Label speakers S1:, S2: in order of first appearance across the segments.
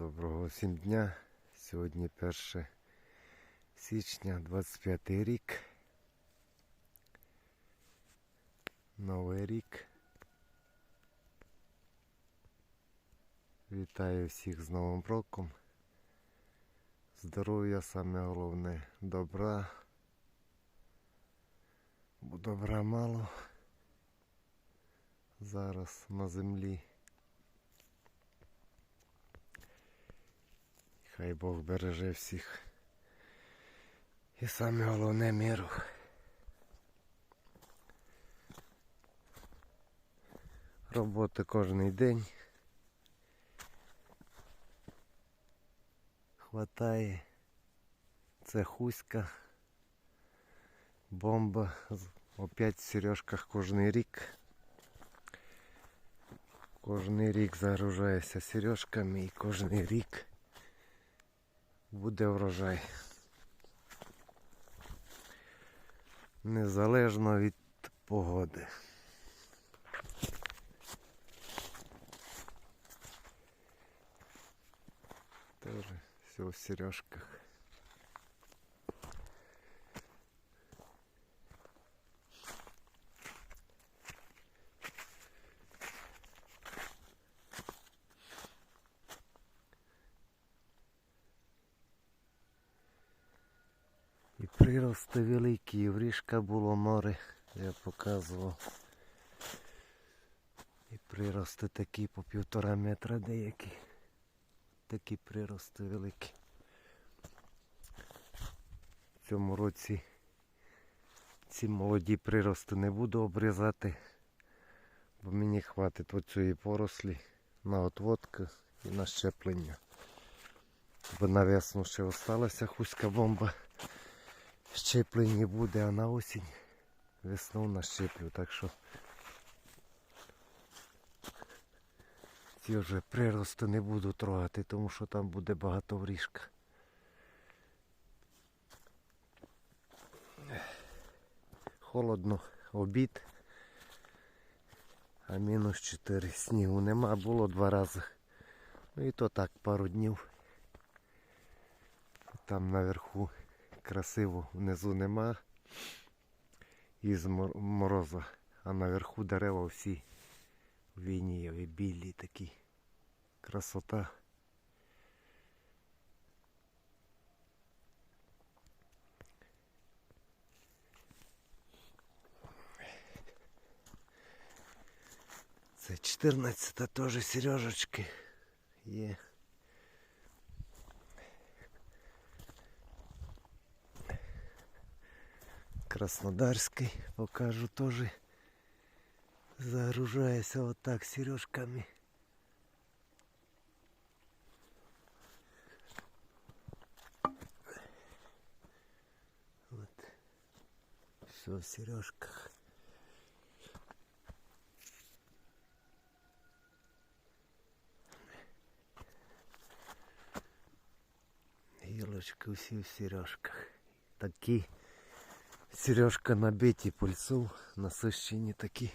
S1: Доброго всім дня. Сьогодні 1 січня 25 рік. Новий рік. Вітаю всіх з Новим роком. Здоров'я саме головне. Добра. Бо добра мало. Зараз на землі. Хай Бог береже всіх. І саме головне миру. Роботи кожен день. Хватає. Це хуська. Бомба. Опять в сережках кожний рік. Кожний рік загружаюся сережками і кожний рік буде врожай. Незалежно від погоди. Теж все в сережках. І прирости великі, і вріжка було море, я показував. І прирости такі по півтора метра деякі. Такі прирости великі. В цьому році ці молоді прирости не буду обрізати, бо мені хватить оцієї порослі на отводку і на щеплення. Бо на ще осталася хуська бомба щеплення буде, а на осінь весну нащеплю, так що ці вже прирости не буду трогати, тому що там буде багато вріжка. Холодно, обід, а мінус 4 снігу нема, було два рази. Ну і то так пару днів. Там наверху красиво, внизу нема із мороза, а наверху дерева всі вінієві, білі такі. Красота. Це 14 теж сережечки є. Краснодарський покажу теж. Загружаюся отак сережками. Вот. Все в сережках. Гілочки всі в сережках. Такі сережка набиті пульсу, насищені такі.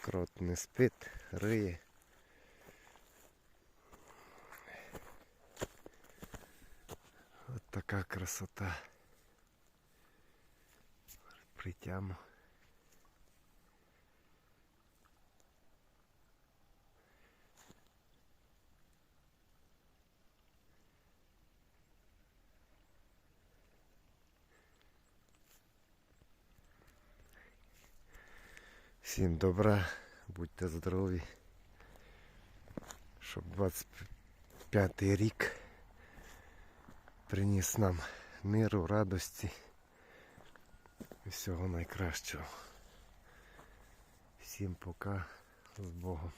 S1: Крот не спить, риє. От така красота. Притягну. Всім добра, будьте здорові, щоб 25 й рік приніс нам миру, радості і всього найкращого. Всім пока з Богом.